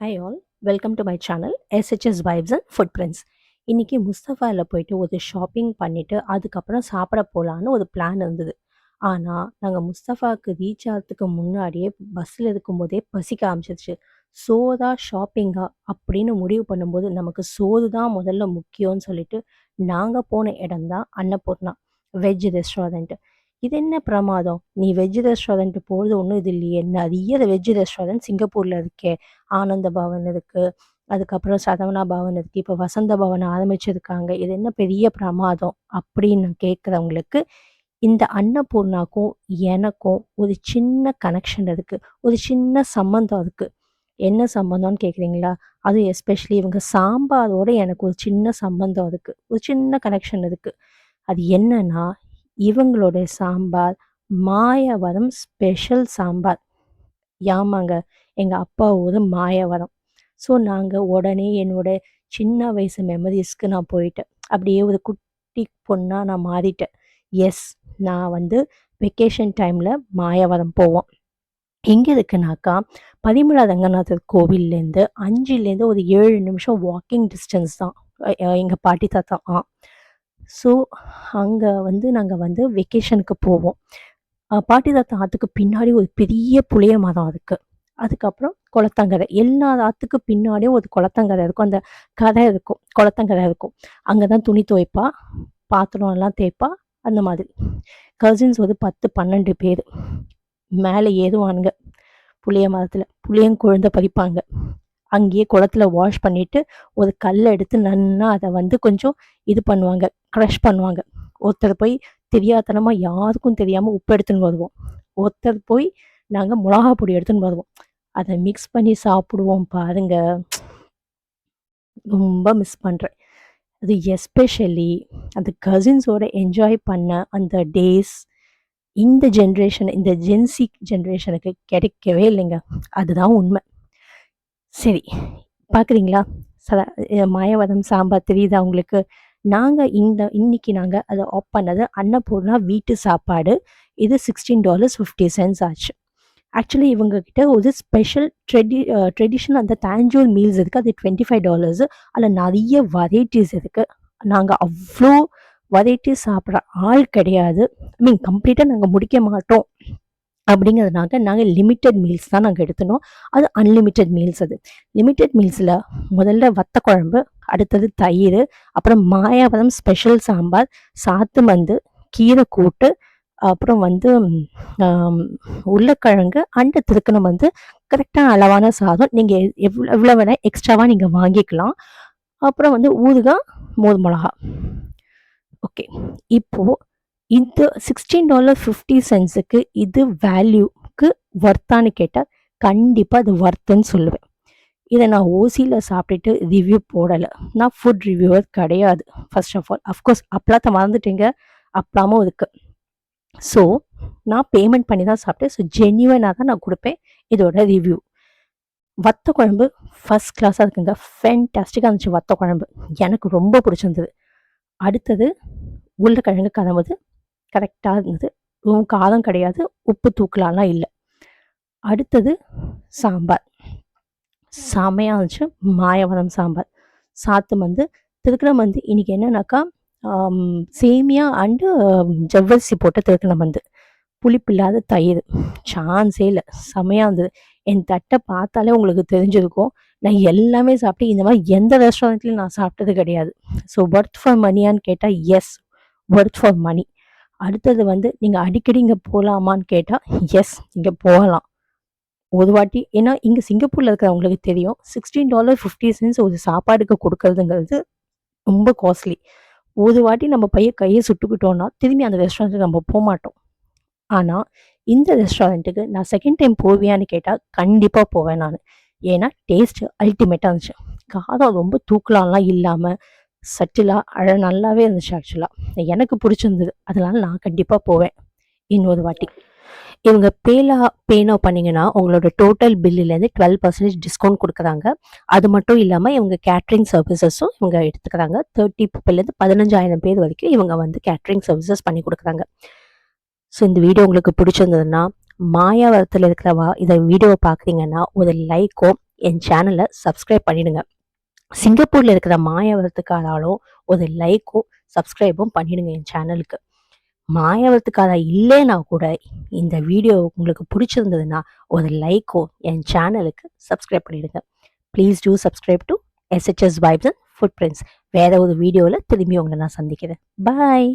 Hi all welcome to my channel SHS vibes and food prints இன்றைக்கி முஸ்தஃபாவில் போயிட்டு ஒரு ஷாப்பிங் பண்ணிவிட்டு அதுக்கப்புறம் சாப்பிட போகலான்னு ஒரு பிளான் இருந்தது. ஆனால் நாங்கள் முஸ்தஃபாவுக்கு ரீச் ஆகிறதுக்கு முன்னாடியே பஸ்ஸில் இருக்கும்போதே பசிக்க ஆரம்பிச்சிருச்சு. சோதா ஷாப்பிங்கா அப்படின்னு முடிவு பண்ணும்போது நமக்கு சோறு தான் முதல்ல முக்கியம்னு சொல்லிட்டு நாங்கள் போன இடம் தான் அன்னபூர்ணா வெஜ் ரெஸ்டாரண்ட்டு இது என்ன பிரமாதம்? நீ வெஜ் ரெஸ்டாரண்ட் போகிறது ஒன்றும் இது இல்லையே. நிறைய வெஜ் ரெஸ்டாரண்ட் சிங்கப்பூரில் இருக்கே. ஆனந்த பவன் இருக்குது அதுக்கப்புறம் சரவணா பவன் இருக்குது இப்போ வசந்த பவன் ஆரம்பிச்சிருக்காங்க. இது என்ன பெரிய பிரமாதம் அப்படின்னு கேட்குறவங்களுக்கு இந்த அன்னபூர்ணாக்கும் எனக்கும் ஒரு சின்ன கனெக்ஷன் இருக்குது ஒரு சின்ன சம்மந்தம் இருக்குது என்ன சம்மந்தம்னு கேட்குறீங்களா? அதுவும் எஸ்பெஷலி இவங்க சாம்பாரோட எனக்கு ஒரு சின்ன சம்பந்தம் இருக்குது ஒரு சின்ன கனெக்ஷன் இருக்குது அது என்னன்னா இவங்களுடைய சாம்பார் மாயவரம் ஸ்பெஷல் சாம்பார். யாமாங்க எங்கள் அப்பா ஊர் மாயவரம். ஸோ நாங்கள் உடனே என்னோட சின்ன வயசு மெமரிஸ்க்கு நான் போயிட்டேன். அப்படியே ஒரு குட்டி பொண்ணாக நான் மாறிட்டேன். எஸ் நான் வந்து வெக்கேஷன் டைமில் மாயவரம் போவோம். எங்கே இருக்குனாக்கா பதிமூலா ரங்கநாதர் கோவில்லேருந்து அஞ்சுலேருந்து ஒரு ஏழு நிமிஷம் வாக்கிங் டிஸ்டன்ஸ் தான். எங்கள் பாட்டி தாத்தா ஆ. ஸோ அங்கே வந்து நாங்கள் வந்து வெக்கேஷனுக்கு போவோம். பாட்டி தாத்தா ஆற்றுக்கு பின்னாடி ஒரு பெரிய புளிய மரம் இருக்குது அதுக்கப்புறம் குளத்தங்கரை. எல்லா ஆற்றுக்கு பின்னாடியும் ஒரு குளத்தங்கரை இருக்கும். அந்த கரை இருக்கும். குளத்தங்கரை இருக்கும். அங்கே தான் துணி துவைப்பா பாத்திரம் எல்லாம் தேய்ப்பா அந்த மாதிரி. கசின்ஸ் ஒரு பத்து பன்னெண்டு பேர். மேலே ஏறுவானுங்க. புளிய மரத்தில். புளியங்குழந்தை பறிப்பாங்க. அங்கேயே குளத்துல வாஷ் பண்ணிட்டு ஒரு கல்லை எடுத்து நன்னா அதை வந்து கொஞ்சம் இது பண்ணுவாங்க க்ரஷ் பண்ணுவாங்க. ஒருத்தர் போய் தெரியாதனமாக யாருக்கும் தெரியாமல் உப்பு எடுத்துன்னு வருவோம். ஒருத்தர் போய் நாங்கள் மிளகா பொடி எடுத்துன்னு வருவோம். அதை மிக்ஸ் பண்ணி சாப்பிடுவோம் பாருங்க. ரொம்ப மிஸ் பண்ணுறேன் அது எஸ்பெஷலி அந்த கசின்ஸோட என்ஜாய் பண்ண அந்த டேஸ் இந்த ஜென்ரேஷன் இந்த ஜென்சி ஜென்ரேஷனுக்கு கிடைக்கவே இல்லைங்க. அதுதான் உண்மை. சரி பார்க்குறீங்களா? சதா மாயவதம் சாம்பார் தெரியுதா உங்களுக்கு? நாங்கள் இந்த இன்னைக்கு நாங்கள் அதை ஆப் பண்ணது அன்னபூர்ணா வீட்டு சாப்பாடு. இது சிக்ஸ்டீன் டாலர்ஸ் ஃபிஃப்டி சென்ட்ஸ் ஆச்சு. ஆக்சுவலி இவங்கக்கிட்ட ஒரு ஸ்பெஷல் ட்ரெடி ட்ரெடிஷ்னல் அந்த தாஞ்சூர் மீல்ஸ் இருக்குது அது டுவெண்ட்டி ஃபைவ் டாலர்ஸு அதில் நிறைய வெரைட்டிஸ் இருக்குது நாங்கள் அவ்வளோ வெரைட்டிஸ் சாப்பிட்ற ஆள் கிடையாது. ஐ மீன் கம்ப்ளீட்டாக நாங்கள் முடிக்க மாட்டோம். அப்படிங்கிறதுனால நாங்கள் லிமிட்டட் மீல்ஸ் தான் நாங்கள் எடுத்துனோம். அது அன்லிமிட்டெட் மீல்ஸ் அது. லிமிட்டெட் மீல்ஸில் முதல்ல வத்த குழம்பு அடுத்தது தயிர் அப்புறம் மாயாவரம் ஸ்பெஷல் சாம்பார் சாத்து மந்து கீரை கூட்டு அப்புறம் வந்து உருளைக்கிழங்கு அண்டு திருக்கணம் வந்து கரெக்டான அளவான சாதம். நீங்கள் எவ்வளோ எவ்வளோ வேணால் எக்ஸ்ட்ராவாக நீங்கள் வாங்கிக்கலாம். அப்புறம் வந்து ஊறுகாய் மோது மிளகா ஓகே இப்போது இது சிக்ஸ்டீன் டாலர் ஃபிஃப்டி சென்ஸுக்கு இது வேல்யூக்கு ஒர்த்தான்னு கேட்டால் கண்டிப்பாக அது ஒர்த்துன்னு சொல்லுவேன். இதை நான் ஓசியில் சாப்பிட்டுட்டு ரிவ்யூ போடலை. நான் ஃபுட் ரிவ்யூவர் கிடையாது first of all of course அப்பலாத்த மறந்துட்டீங்க. அப்பலாமும் இருக்குது ஸோ நான் பேமெண்ட் பண்ணி தான் சாப்பிட்டேன். ஸோ ஜென்யூனாக தான் நான் கொடுப்பேன் இதோட ரிவ்யூ வத்த குழம்பு ஃபஸ்ட் கிளாஸாக இருக்குங்க. ஃபேன்டாஸ்டிக்காக இருந்துச்சு வத்த குழம்பு. எனக்கு ரொம்ப பிடிச்சிருந்தது. அடுத்தது உருளைக்கிழங்கு கதம்பது கரெக்டாக இருந்தது. காரம் கிடையாது உப்பு தூக்கலாலாம் இல்லை. அடுத்தது சாம்பார். செமையாக இருந்துச்சு. மாயவரம் சாம்பார். சாத்து வந்து திருக்கணம் வந்து இன்றைக்கி என்னன்னாக்கா சேமியா அண்டு ஜவ்வரிசி போட்ட திருக்கணம் வந்து புளிப்பு இல்லாத தயிர். சான்ஸே இல்லை. செமையாக இருந்தது. என் தட்டை பார்த்தாலே உங்களுக்கு தெரிஞ்சிருக்கும். நான் எல்லாமே சாப்பிட்டு இந்த மாதிரி எந்த ரெஸ்டாரண்ட்லையும் நான் சாப்பிட்டது கிடையாது. ஸோ ஒர்த் ஃபார் மணியான்னு கேட்டால் எஸ் ஒர்த் ஃபார் மணி அடுத்தது வந்து நீங்கள் அடிக்கடி இங்கே போகலாமான்னு கேட்டால் எஸ் இங்கே போகலாம். ஒரு வாட்டி ஏன்னா இங்கே சிங்கப்பூரில் இருக்கிறவங்களுக்கு தெரியும் சிக்ஸ்டீன் டாலர் ஃபிஃப்டி சென்ஸ் ஒரு சாப்பாடுக்கு கொடுக்கறதுங்கிறது ரொம்ப காஸ்ட்லி ஒரு வாட்டி நம்ம பைய கையை சுட்டுக்கிட்டோன்னா திரும்பி அந்த ரெஸ்டாரண்ட்டுக்கு நம்ம போக மாட்டோம். ஆனால் இந்த ரெஸ்டாரண்ட்டுக்கு நான் செகண்ட் டைம் போவியான்னு கேட்டால் கண்டிப்பாக போவேன் நான். ஏன்னா டேஸ்ட் அல்டிமேட்டாக இருந்துச்சு. காரம் ரொம்ப தூக்கலாம்லாம் இல்லாமல் சட்டிலாக அழ நல்லாவே இருந்துச்சு ஆக்சுவலாக எனக்கு பிடிச்சிருந்தது. அதனால நான் கண்டிப்பாக போவேன். இன்னொரு வாட்டி. இவங்க பேலா பேனோ பண்ணிங்கன்னா உங்களோட டோட்டல் பில்லுலேருந்து டுவெல் பர்சன்டேஜ் டிஸ்கவுண்ட் கொடுக்குறாங்க. அது மட்டும் இல்லாமல் இவங்க கேட்ரிங் சர்வீசஸும் இவங்க எடுத்துக்கிறாங்க. தேர்ட்டி பீப்புள்லேருந்து பதினஞ்சாயிரம் பேர் வரைக்கும் இவங்க வந்து கேட்ரிங் சர்வீசஸ் பண்ணி கொடுக்குறாங்க. ஸோ இந்த வீடியோ உங்களுக்கு பிடிச்சிருந்ததுன்னா மாயாவரத்தில் இருக்கிறவா இதை வீடியோவை பார்க்குறீங்கன்னா ஒரு லைக்கோ என் சேனலை சப்ஸ்கிரைப் பண்ணிடுங்க. சிங்கப்பூரில் இருக்கிற மாயாவரத்துக்காராலும் ஒரு லைக்கும் சப்ஸ்கிரைபும் பண்ணிடுங்க என் சேனலுக்கு மாயாவரத்துக்காரா இல்லைன்னா கூட இந்த வீடியோ உங்களுக்கு பிடிச்சிருந்ததுன்னா ஒரு லைக்கோ என் சேனலுக்கு சப்ஸ்கிரைப் பண்ணிடுங்க. Please do subscribe to SHS vibes and food prints வேற ஒரு வீடியோவில் திரும்பி உங்களை நான் சந்திக்கிறேன். பாய்